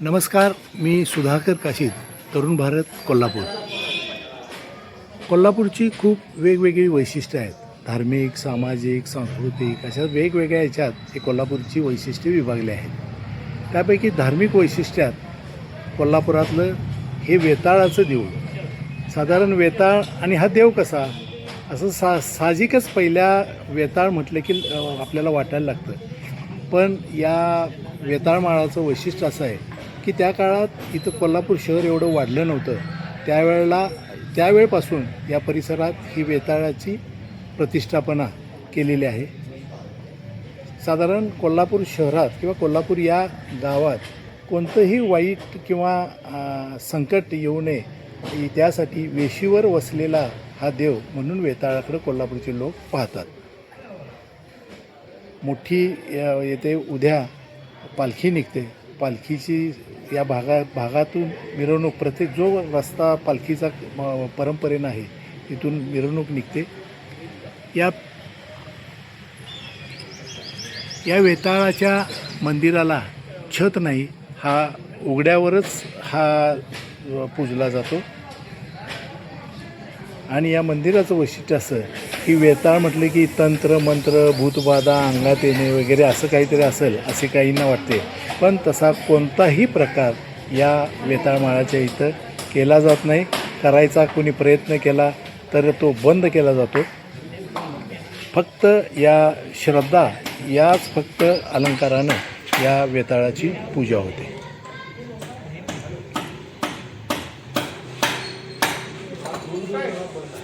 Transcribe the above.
नमस्कार मी सुधाकर काशीद तरुण भारत कोल्हापूर. कोल्हापूरची खूप वेगवेगळी वैशिष्ट्ये आहेत. धार्मिक सामाजिक सांस्कृतिक अशा वेगवेगळ्या ह्याच्यात हे कोल्हापूरची वैशिष्ट्ये विभागली आहेत. त्यापैकी धार्मिक वैशिष्ट्यात कोल्हापुरातलं हे वेताळाचं देऊळ. साधारण वेताळ आणि हा देव कसा? असं सा साहजिकच पहिल्या वेताळ म्हटलं की आपल्याला वाटायला लागतं. पण या वेताळ माळाचं वैशिष्ट्य असं आहे की त्या काळात इथं कोल्हापूर शहर एवढं वाढलं नव्हतं. त्यावेळेला त्यावेळपासून या परिसरात ही वेताळाची प्रतिष्ठापना केलेली आहे. साधारण कोल्हापूर शहरात किंवा कोल्हापूर या गावात कोणतंही वाईट किंवा संकट येऊ नये त्यासाठी वेशीवर वसलेला हा देव म्हणून वेताळाकडे कोल्हापूरचे लोक पाहतात. मोठी येते उद्या पालखी निघते. पालखीची या भागा भागातून मिरवणूक प्रत्येक जो रस्ता पालखीचा परंपरेनं आहे तिथून मिरवणूक निघते. या या वेताळाच्या मंदिराला छत नाही हा उघड्यावरच हा पूजला जातो. आणि या मंदिराचं वैशिष्ट्य असं की वेताळ म्हटलं की तंत्र मंत्र भूतबाधा अंगात येणे वगैरे असं काहीतरी असेल असे काहींना वाटते. पण तसा कोणताही प्रकार या वेताळ माळाच्या इथं केला जात नाही. करायचा कोणी प्रयत्न केला तर तो बंद केला जातो. फक्त या श्रद्धा याच फक्त अलंकारानं या वेताळाची पूजा होते. Gracias.